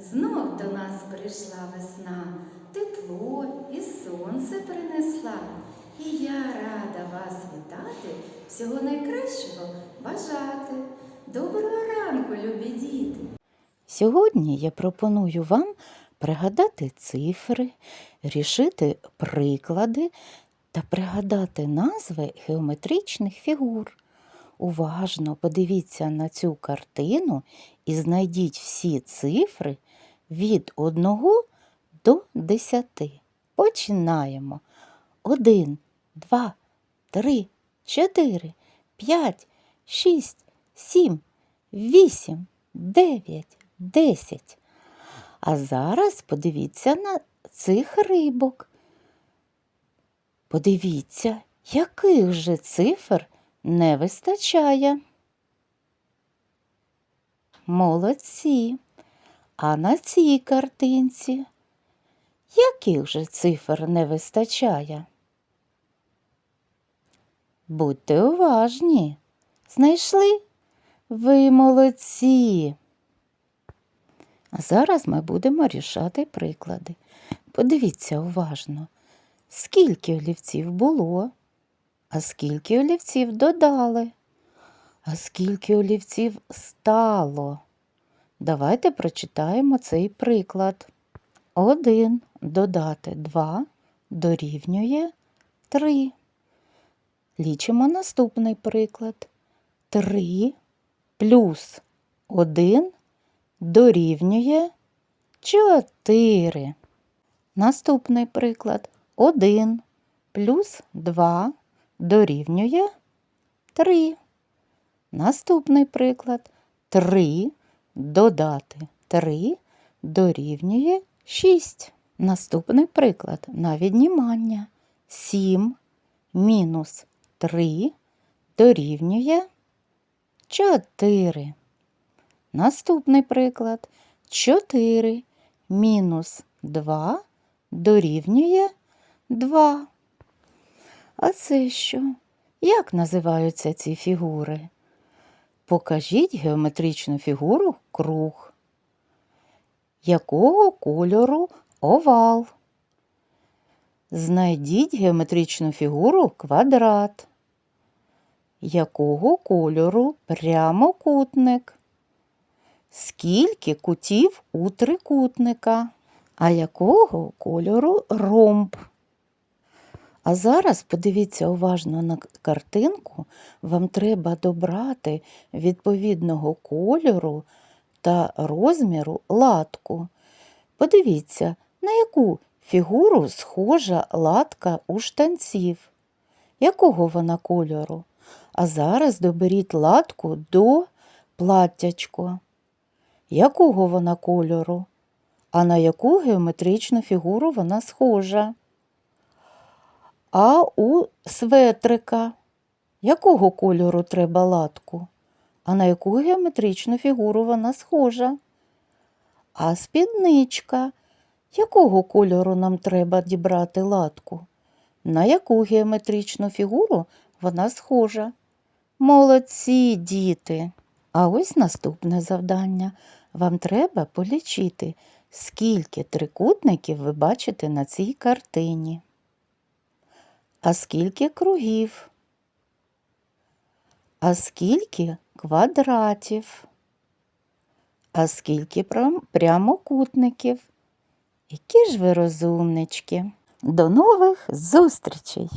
Знов до нас прийшла весна, тепло і сонце принесла. І я рада вас вітати, всього найкращого бажати. Доброго ранку, любі діти! Сьогодні я пропоную вам пригадати цифри, рішити приклади та пригадати назви геометричних фігур. Уважно подивіться на цю картину і знайдіть всі цифри від 1 до 10. Починаємо. 1, 2, 3, 4, 5, 6, 7, 8, 9, 10. А зараз подивіться на цих рибок. Подивіться, яких же цифр не вистачає. Молодці. А на цій картинці яких же цифр не вистачає? Будьте уважні. Знайшли? Ви молодці. А зараз ми будемо рішати приклади. Подивіться уважно, скільки олівців було, а скільки олівців додали, а скільки олівців стало. Давайте прочитаємо цей приклад. Один додати два дорівнює три. Лічимо наступний приклад. Три плюс один дорівнює 4. Наступний приклад. 1 плюс 2 дорівнює 3. Наступний приклад. 3 додати 3 дорівнює 6. Наступний приклад на віднімання. 7 мінус 3 дорівнює 4. Наступний приклад. 4 мінус 2 дорівнює 2. А це що? Як називаються ці фігури? Покажіть геометричну фігуру круг. Якого кольору овал? Знайдіть геометричну фігуру квадрат. Якого кольору прямокутник? Скільки кутів у трикутника? А якого кольору ромб? А зараз подивіться уважно на картинку. Вам треба добрати відповідного кольору та розміру латку. Подивіться, на яку фігуру схожа латка у штанців. Якого вона кольору? А зараз доберіть латку до платтячко. Якого вона кольору? А на яку геометричну фігуру вона схожа? А у светрика якого кольору треба латку? А на яку геометричну фігуру вона схожа? А спідничка якого кольору нам треба дібрати латку? На яку геометричну фігуру вона схожа? Молодці, діти! А ось наступне завдання. Вам треба полічити, скільки трикутників ви бачите на цій картині. А скільки кругів? А скільки квадратів? А скільки прямокутників? Які ж ви розумнички? До нових зустрічей!